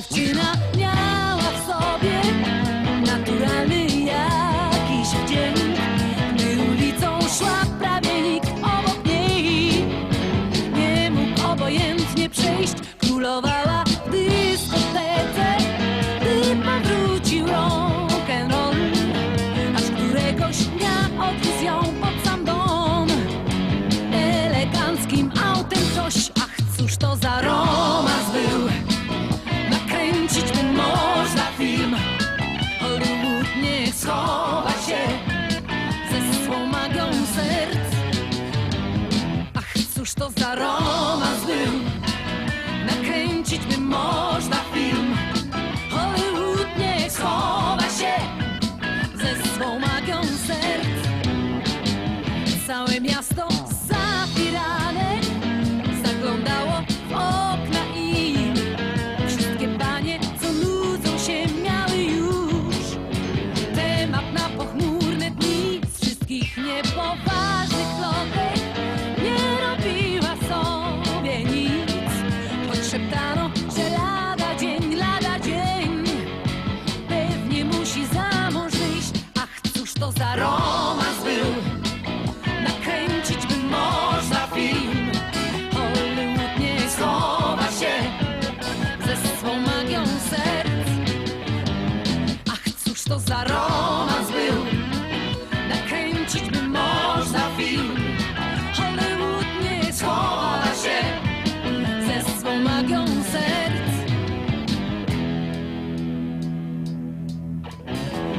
dziewczyna miała w sobie naturalny jakiś wdzięk. Za romans był Nakręcić by można film. Hollywood nie schowa się ze swą magią serc. Całe miasto zapirane zaglądało w okna i wszystkie panie, co nudzą się, miały już temat na pochmurne dni. Z wszystkich niepoważnych magią serc. Ach, cóż to za romans był. Nakręcić by można film. Hollywood nie schowa się Ze swą magią serc.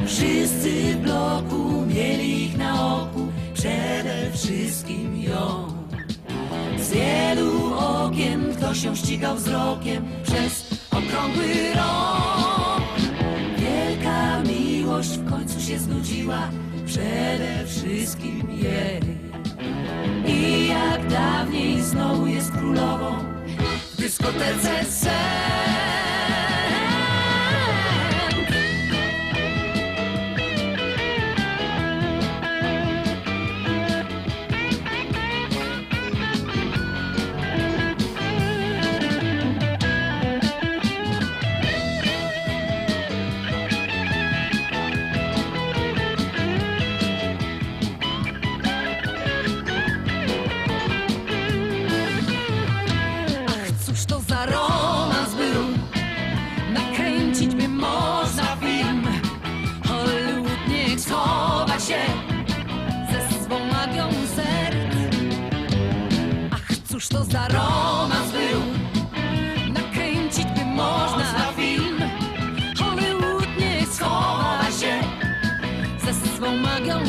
Wszyscy w bloku mieli ich na oku, przede wszystkim ją. Z wielu okien ktoś ją ścigał wzrokiem przez okrągły rok. Wielka miłość w końcu się znudziła, przede wszystkim jej. I jak dawniej znowu jest królową w dyskotece sen. cóż to za romans był. Nakręcić by można film. Hollywood niech schowa się. Ze swą magią